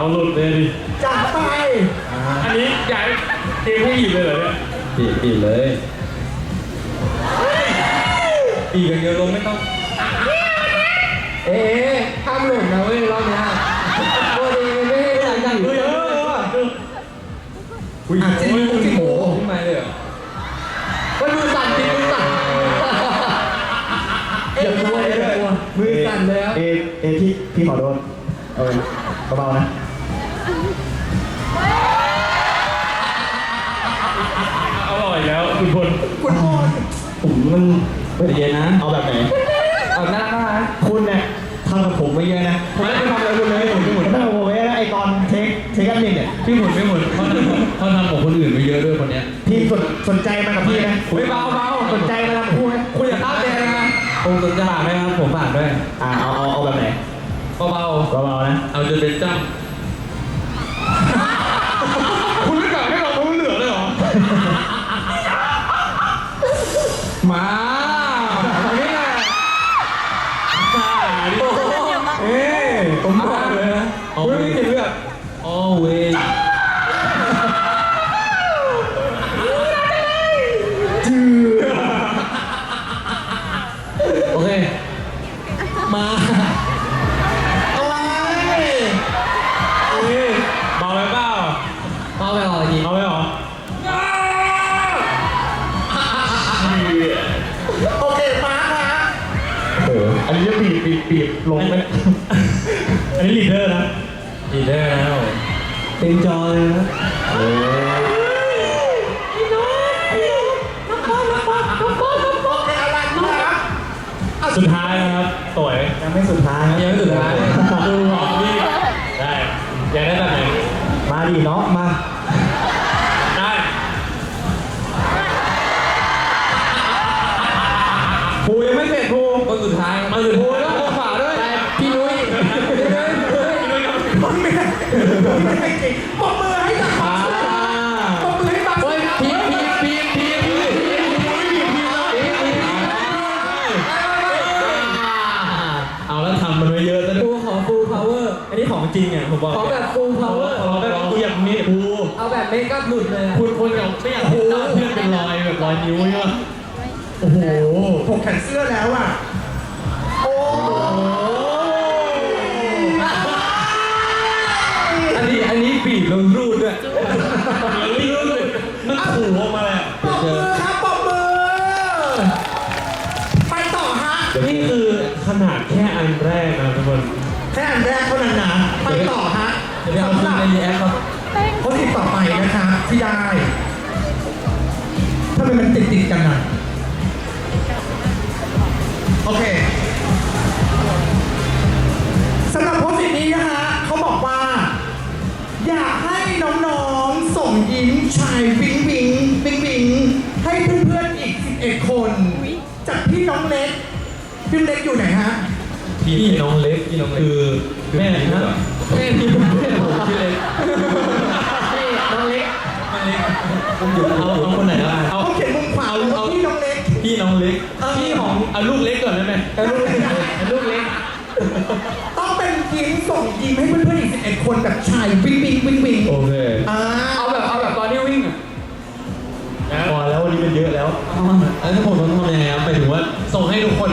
เอาหลุดเลยดิจัดไปอันนี้อยากเกมให้หยิบเลยเหรอเนี่ยบีบบีบเลยบีบอย่างเดียวลงไม่ต้อง เอ๊ะห้ามหล่นนะเว้ยรอบเนี้ยปกติมันไม่ให้หลังจากเฮ้เฮ้ยยเออเออเอออุ้ยอะจริงโอ้ยจริงโอ้โหขึ้นมาเลยเหรอมันมือสั่นจริงมือสั่นอย่ากลัวอย่ากลัวมือสั่นเลยครับเอเอพี่พี่ขอโดนเออเบาๆนะ มันใจเย็นนะ เอาแบบไหน เอาหน้าหน้าคุณเนี่ยทำกับผมไม่เยอะนะผมไม่ได้ทำอะไรคุณเลยผมไม่หมุดทำกับผมไม่เยอะนะไอตอนเทคเทคกันหนึ่งเนี่ยพี่หมุนไม่หมุนเขาทำเขาทำของคนอื่นไปเยอะด้วยคนเนี้ยพี่สนสนใจมากับพี่นะไม่เบาเบาสนใจมาทำคู่ไหมคุณอย่าตั้งใจนะผมสนใจไหมครับผมผ่านด้วยอ่าเอาเอาเอาแบบไหนเบาเบาๆนะเอาจนเป็นจ้คุณไม่กลับให้เราเขาเหลือเลยเหรอ มาเนี่ยอ่านี่เอ๊ะผมบอกเลยนะเอา บีบบีบบีบลงไหมอันนี้ลีดเดอร์นะดีได้แล้วเต็มจอเลยนะโอ้ยโอเคอะไรครับเอาสุดท้ายนะครับสวยยังไม่สุดท้ายนะยังไม่สุดท้ายดูหอมดีได้อยากได้แบบไหนมาดิเนาะ จริงปรบมือให้กับเขาปรบมือให้บางเฮ้ยพีมพีมพีมพีมพีมเอาแล้วทำมันไว้เยอะซะด้ฟูวยขอฟูพาวเวอร์อันนี้ของจริงอะผมบอกขอแบบฟูพาวเวอร์ขอแบบกูอยากมีภูเอาแบบเมคอัพหลุดเลยอะคุณคนกับไม่อยากเห็นหน้าเพื่อนเป็นรอยแบบรอยนิ้วใช่ไหมโอ้โห ผมแขนเสื้อแล้วอะ นแรกเท่านั้นนะไปต่อฮะเดี๋ยวไปเอาสำหขึ้นรับในรีแอคครับคนที่ต่อไปนะคะที่ได้ทำไมมันติดติดๆกันน่ะ โอเคสำหรับโพสต์นี้นะฮะเขาบอกว่า อยากให้น้องๆ ส่งยิ้มชายวิงวิงวิงวิงให้เพื่อนๆ อีก 11 คน จากพี่น้องเล็กพี่เล็กอยู่ไหนฮะ พี่น้องเล็กพี่น้องเล็กคือแม่นะแม่พี่แม่ผมพี่เล็กนี่น้องเล็กแม่เล็กผมอยู่เอาเอาคนไหนล่ะเอาเขาเขียนมุมขวาหรือว่าพี่น้องเล็กพี่น้องเล็กเออพี่ของเอาลูกเล็กก่อนได้ไหมเอาลูกเล็กเอาลูกเล็กต้องเป็นยิ้มส่งยิ้มให้เพื่อนๆอีก11คนแบบชายวิงวิงวิงวิงโอเคอ่าเอาแบบเอาแบบตอนที่วิ่งอะพอแล้ววันนี้เป็นเยอะแล้วแล้วถ้าผมต้องทำยังไงครับหมายถึงว่าส่งให้ทุกคน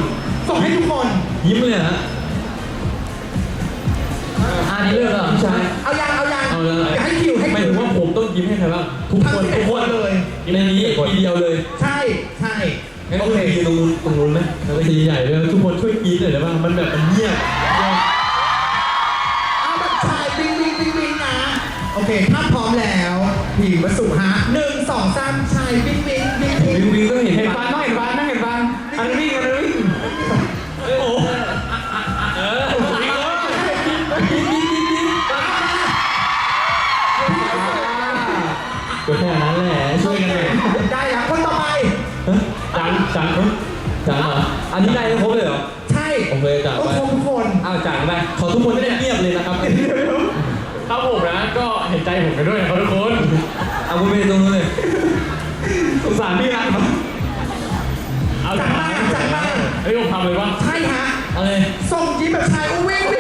ส่งให้ทุกคน ยิ้มเลยนะอันนี้เลิกแล้วเหรอพี่ชายเอายังเอายังเอาเลยอย่าให้คิวให้หมายคิถึว งว่าผมต้องยิ้มให้ใครบ้างทุกทั้งคน11ทุกคคนนเลย ในนี้ทีเดียวเลยใช่ใช่งั้นโอโอเคเคยืนตรงนู้นตรงนู้นไหมแล้วก็ใหญ่ๆเลยทุกคนช่วยกรี๊ดหน่อยได้ป่ะมันแบบมันเงียบเอาแบบชายวิ่งวิ่งวิ่งวิ่งนะโอเคถ้าพร้อมแล้วผีวัสุฮะหนึ่งสองสามชายวิ่งวิ่งวิ่งวิ่งวิววิวต้องเห็นเห็นฟันต้องเห็นฟันต้องเห็นฟันอันนี้วิ่งอัน แบบชายอุ้วิ่ง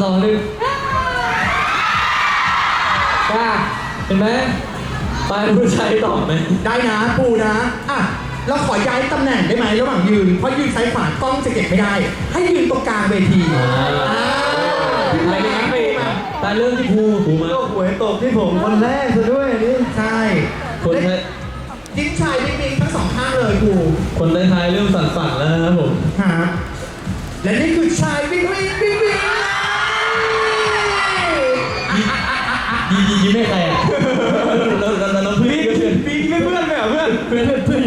สามสองหนึ่งจ้าเห็นไหมไปผู้ชายตอบไหมได้นะปูนะอะเราขอย้ายตำแหน่งได้ไหมระหว่างยืน เพราะยืนซ้ายขวากล้องจะเก็บไม่ได้ ให้ยืนตรงกลางเวทีอ่าไปเลยนะไปตาเรื่องที่ภูถูกไหมโลกหวยตกที่ผมคนแรกซะด้วยนี่ใช่คนและไทยยิ้มชายวิ่งวิ่งทั้งสองข้างเลยปูคนไทยๆเริ่มสั่นๆแล้วนะครับผม ฮะและนี่คือชายวิ่งวิ่งวิ่งวิ่ง ยิ้มให้ใครอะแล้วแล้วแล้วเพื่อนเพื่อนปีนไม่เพื่อนเลยเหรอเพื่อน เพื่อนเพื่อน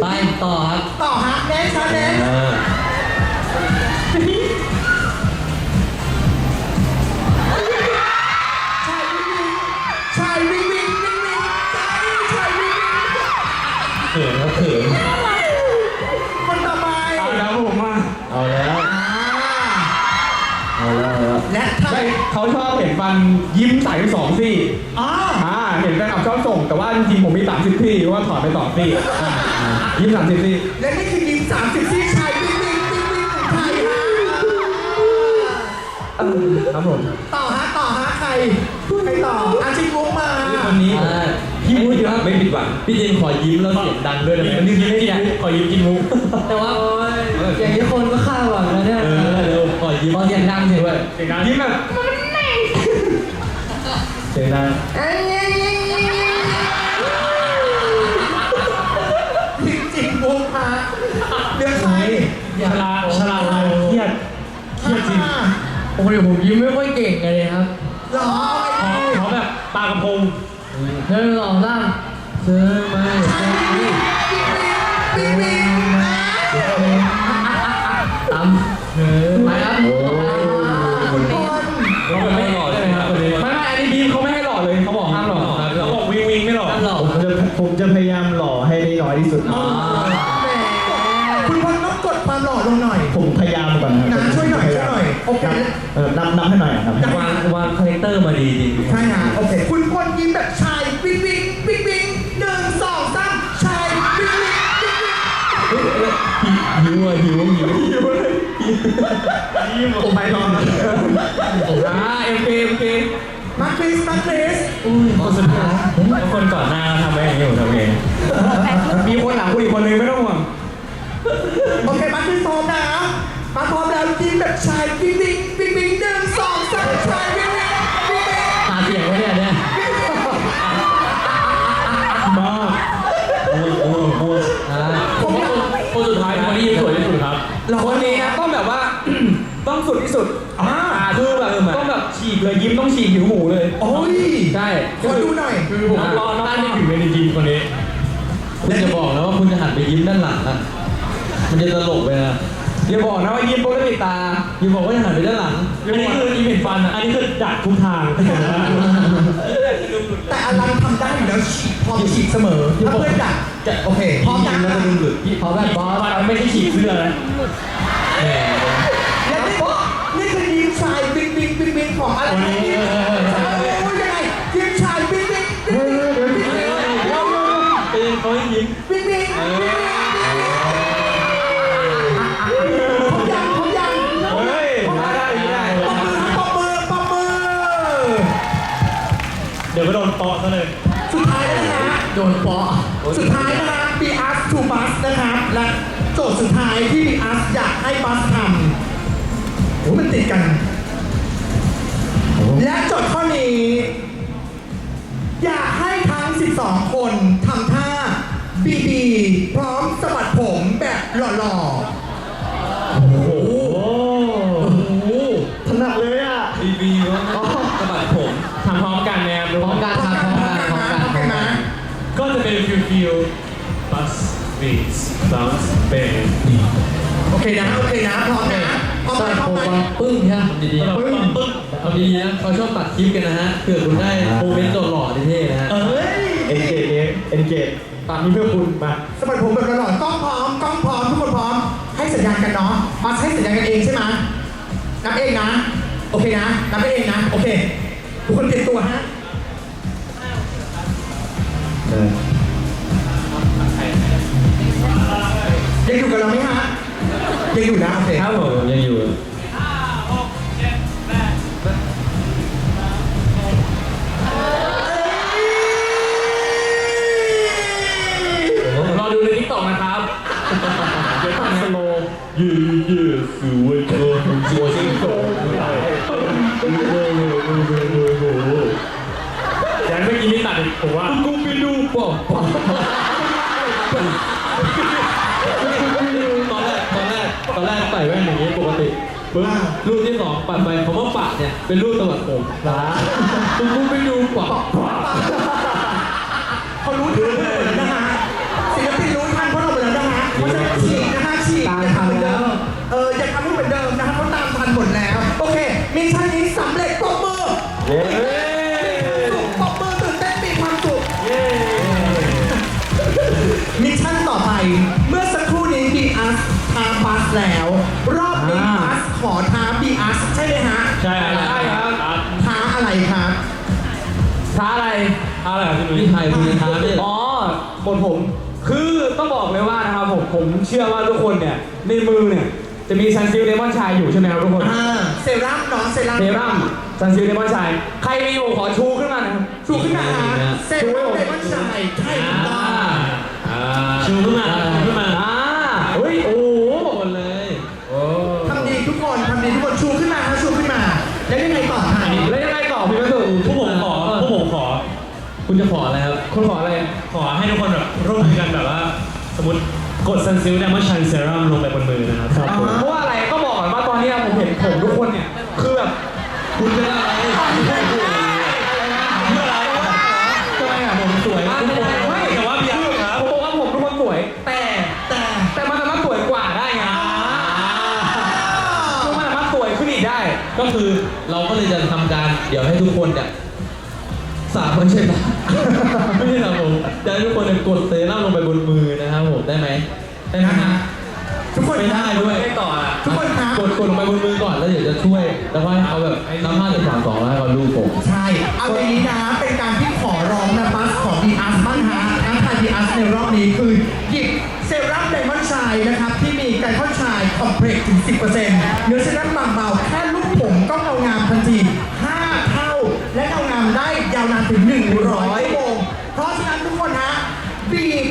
ไปต่อครับ ต่อฮะแดนซ์ฮะแดนซ์ อ่า ชอบเห็นฟันยิ้มใส่ไปสองซี่อ๋ออ่าเห็นแฟนคลับชอบส่ง แต่ว่าจริงๆผมมีสามสิบซี่เพราะว่าถอดไปสองซี่อ่ายิ้มสามสิบซี่ และนี่คือยิงสามสิบสี่ชายวิ่งวิ่งวิ่งวิ่งของไทยฮะครับผมต่อฮะต่อฮะใครใครต่ออาชิมุกมาวันนี้อ่าพี่พูดเยอะไม่ผิดหวังพี่เจนขอยิ้มแล้วเสียงดังด้วยได้ไหมยิ้มยิ้มยิ้มขอยิ้มกินมุกแต่ว่าอย่างนี้คนก็คาดหวังนะเนี่ยเออเดี๋ยวขอยิ้มพอเสียงดังเถอะเสียงดังยิ้มแบบ เสียงดังจริงจริงมุกฮะเดือดใครชลาชลาลายเครียดเครียดจริงอ่าโอ้โหผมยิ้มไม่ค่อยเก่งเลยครับหรอเขาเขาแบบปลากระพงหนึ่งสองสามเธอไม่ชายวิ่งวิ่งวิ่งวิ่งอ่าตามเธอไปครับคนเราเป็นไม่ จะผมจะพยายามหล่อให้ได้น้อยที่สุดแหมคุณพลต้องกดความหล่อลงหน่อยผมพยายามก่อนนะนะช่วยหน่อยช่วยหน่อยโอเคเออนับนับให้หน่อยนับให้หน่อยวางวางคาแรคเตอร์มาดีจริงใช่ฮะโอเคคุณพลยิ้มแบบชายวิ่งวิ่งวิ่งวิ่งหนึ่งสองสามชายวิ่งวิ่งวิ่งวิ่งหิวอะหิวหิวหิวเลยยิ้มผมไปรอนะอ่าเอ็มเคเอ็มเคมาคริสมาคริสคนสุดท้ายแล้วคนก่อนหน้าทำไว้อย่างนี้ผมทำเองมีคนหลังคุณอีกคนนึงไม่ต้องห่วงโอเคมาคริสพร้อมนะมาพร้อมแล้วยิ้มแบบชายวิ่งวิ่งวิ่งวิ่งหนึ่งสองสามชายวิ่งวิ่งวิ่งวิ่งหาเสียงไว้เนี่ยเนี่ยมากโอ้โหโอ้โหอ่าผมว่าคนสุดท้ายคนที่ยิ้มสวยที่สุดครับคนนี้นะต้องแบบว่าต้องสุดที่สุด อ่าคือแบบต้องแบบฉีกเลยยิ้มต้องฉีกหิวหมูเลยโอ้ยใช่ขอดูหน่อย คือผมรอต้านไม่ถึงเลยจริงๆคนนี้ คุณจะบอกนะว่าคุณจะหันไปยิ้มด้านหลังอะมันจะตลกไปนะอย่าบอกนะว่ายิ้มปุ๊บแล้วปิดตาอย่าบอกว่าจะหันไปด้านหลัง อันนี้คืออีเวนต์ฟันอะอันนี้คือดักทุกทางแต่อลันทำได้อยู่แล้วฉีกพร้อมฉีกเสมอถ้าเพื่อนดักจะโอเคพร้อมยังแล้วจะดึงหลุดขอแบบบอสมันไม่ใช่ฉีกเสื้อนะและ ของอะไรยังไงทีมชายบิ๊กบิ๊กบิ๊กบิ๊กบิ๊กบิ๊กเป็นเขายิ้มบิ๊กบิ๊กผมยังผมยังเฮ้ยได้ได้ปมมือปมมือปมมือเดี๋ยวก็โดนปาะซะเลยสุดท้ายนะฮะโดนปาะสุดท้ายนะฮะ be asked to bus นะครับและโจทย์สุดท้ายที่ be asked อยากให้บัสทำโอ้มันติดกัน และโจทย์ข้อนี้ อยากให้ทั้ง 12 คนทำท่า BB พร้อมสะบัดผมแบบหล่อโอ้โหถนัดเลยอะบีบีวะสะบัดผมทำพร้อมกันนะครับทุกพร้อคมนกันๆครับพร้อมกันพร้อมกันโอเคไหมก็จะเป็นฟิลฟิลบัสบีสบัสเบนโอเคนะ โอเคนะ พร้อมนะพร้อมใส่ไหมพร้อผมมไหมมาปึ้งใช่ไหมดีๆปึ้งปึ้ง เอาดีๆนะเขาชอบตัดคลิปกันนะฮะเผื่อคุณได้โมเมนต์หล่อๆเท่ๆนะฮะเอ้ยเอ็นเกตเอ็นเกตตามนี้เพื่อคุณมาสมัยผมแบบหล่อๆกล้องพร้อมกล้องพร้อมทุกคนพร้อม ให้สัญญาณกันเนาะมาให้สัญญาณกันเองใช่ไหมนับเองนะ โอเคนะ นับเองนะ โอเค ทุกคนเตรียมตัวฮะเออยังอยู่กับเราไหมฮะ ยังอยู่นะโอเคครับผมยังอยู่ กูไปดูป่ะตอนแรกตอนแรกตอนแรกใส่แว่นอย่างนี้ปกติปึ๊บรูปที่สองปัดไปคำว่าปะเนี่ยเป็นรูปสวัดผมนะคุณไปดูปะเขารู้ทันเราหมดแล้วนะ เมื่อสักครู่นี้บีอัสท้าบัสแล้ว รอบนี้บัสขอท้าบีอัสใช่ไหมฮะใช่ครับ ท้าอะไรครับ ท้าอะไรท้าอะไรครับพี่นุ้ยพี่ไทยคุณจะท้าเนี่ยอ๋อบทผมคือต้องบอกเลยว่านะครับผมผมเชื่อว่าทุกคนเนี่ยในมือเนี่ยจะมีซันซิลเลมอนชายอยู่ใช่ไหมครับทุกคนอ่าเซรั่มเนาะเซรั่มเซรั่มซันซิลเลมอนชายใครมีผมขอชูขึ้นมานะครับ ชูขึ้นมาฮะเซรั่มเลมอนชายใช่ถูกต้อง ชูขึ้นมาชูขึ้นมาอ่า จะขออะไรครับ คุณขออะไร ขอให้ทุกคนแบบร่วมมือกันแบบว่า สมมติกดซันซิลเนี่ยมาชันเซรั่มลงไปบนมือนะครับครับผมเพราะว่าอะไรก็บอกก่อนว่าตอนเนี้ยผมเห็นผมทุกคนเนี่ย คือแบบคุณจะได้อะไรทำไมอะผมสวยทุกคนไม่แต่ว่าพี่อาร์ตครับผมบอกว่าผมทุกคนสวย แต่แต่แต่มันสามารถสวยกว่าได้ไงคือมันสามารถสวยขึ้นอีกได้ ก็คือเราก็เลยจะทำการเดี๋ยวให้ทุกคนเนี่ย สามไม่ใช่ปะไม่ใช่ครับผมจะให้ทุกคนเนี่ยกดเซรั่มลงไปบนมือนะครับผมได้ไหมได้ไหมนะฮะทุกคนไม่ครัได้บด้วยไม่ต่ออะทุกคนครับ กดกดลงไปบนมือก่อนแล้วเดี๋ยวจะช่วย แล้วก็ให้เขาแบบน้ำห้าหนึ่งสามสองแล้วให้เขาลูบผมใช่ เอาอย่างนี้นะ เป็นการที่ขอร้องนะบัสของดีอาร์บ้างฮะทั้งทายดีอาร์ในรอบนี้คือ หยิบเซรั่มไดมอนด์ชายนะครับ ที่มีไกลคอนชายคอมเพล็กซ์ถึง 10%เนื้อเซรั่มบางเบาแค่ลูกผมก็เงางามทันที5เท่า และเงางามได้ยาวนานถึง 100ชั่วโมงเพราะฉะนั้นทุกคนฮะบีบ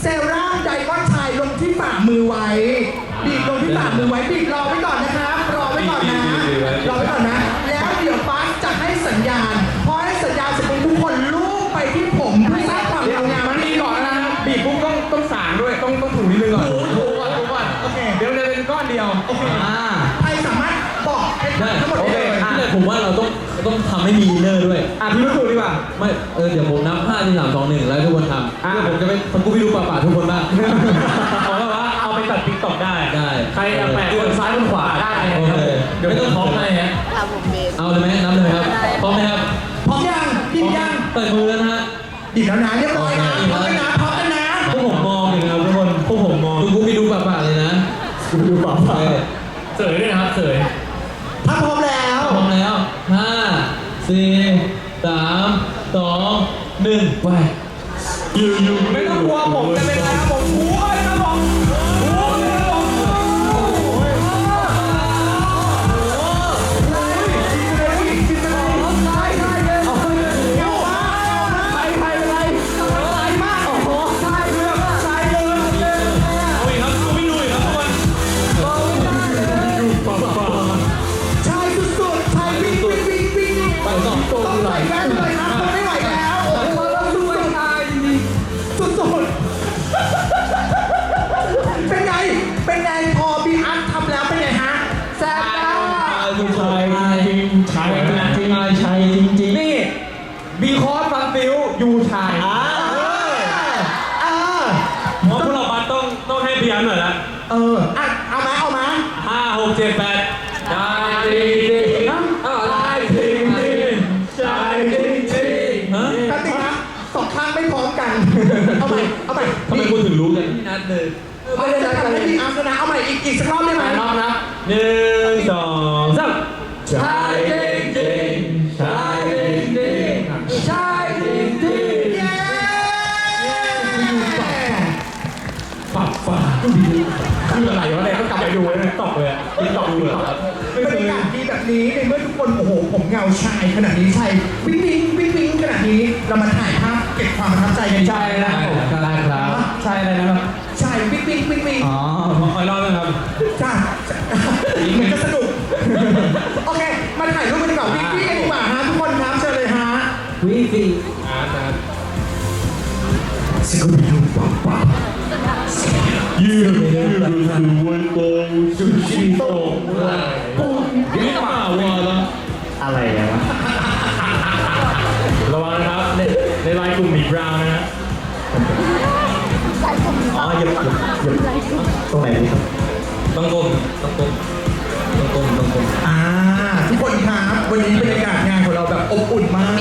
เซรั่มไดมอนด์ชายลงที่ฝ่ามือไว้บีบลงที่ฝ่ามือไว้บีบรอไว้ก่อนนะครับรอไว้ก่อนนะรอไว้ก่อน ไม่มีเนอร์ด้วย อะพี่ไม่ถูกดีกว่า ไม่เออเดี๋ยวผมนับห้าที่สามสองหนึ่งแล้วทุกคนทำอะ เดี๋ยวผมจะไปผมกูไปดูป่าป่ทุกคนบ้าง ขอแบบว่าเอาไปตัดติ๊กต็อกได้ได้ใครจะแปะบซ้ายขวาได้โอเคดี๋ยวไม่ต้องพร้อมให้ฮะค่ะผมเบเอาเลยไหมนับเลยครับพร้อมไหมครับพร้อมยังพี่ยังเปิดมือแล้วฮะ ดีดแล้วนะเรียบร้อยนะพร้อมกันนะพร้อมกันนะพวกผมมองอย่างเงาทุกคนพวกผมมองคุณกูไปดูป่าป่เลยนะดูป่าป่าเสยด้วยนะครับเสยถ้าพร้อมแล้วพร้อมแล้วห้า สี่สามสองหนึ่งไปอยู่อยู่ไม่ต้องกลัวผมจะเป็น ชายจริงชายจริงชายชายจริงๆนี่บีคอสฟังฟิวยูชายอ่าเออเพราะพวกเราบัสต้องต้องให้พี่ยันหน่อยละเอออะเอาไหมเอาไหมห้าหกเจ็ดแปดชายจริงจริงชายจริงจริงชายจริงจริงฮะกันตินะสองข้างไม่พร้อมกันเอาใหม่เอาใหม่ทำไมคุณถึงรู้กันพี่นัทเลยเอาจะทำให้พี่อาร์ตนะเอาใหม่อีกอีกสักรอบได้ไหมรอบนะ หนึ่งสองสามชายจริงจริงชายจริงจริงชายจริงจริงเย้ปับฝ่าคืออะไรวะเนี่ยต้องกลับไปดูเลยตอกเลยอะติ๊กตอกดูเหรอครับบรรยากาศดีแบบนี้ในเมื่อทุกคนโอ้โหผมเงาชายขนาดนี้ชายวิ่งวิ่งวิ่งวิ่งขนาดนี้เรามาถ่ายภาพเก็บความประทับใจกันใช่นะครับผมได้ครับใช่เลยนะครับายวิ่งวิ่งวิ่งวิ่งอ๋อขอคอยรอบนึงครับ จ้าเหมือนจะสนุก โอเค มาถ่ายรูปกันดีกว่าวิ่งวิ่งกันดีกว่าฮะทุกคนครับเชิญเลยฮะวิฟีอาร์ตอาร์ตสกูบี้ดูป๊าป๊ายืดยืดดูวันโตสุชิโตยิ่งมาวะละอะไรอะวะระวังนะครับในในไลน์กลุ่มมีบราวน์นะฮะ อ๋อหยิบหยิบหยิบตรงไหนดีครับต้องก้มต้องก้มต้องก้มต้องก้มอ่าทุกคนครับวันนี้บรรยากาศงานของเราแบบอบอุ่นมาก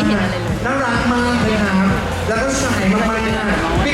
น่ารักมากเลยครับ แล้วก็ชายมากๆ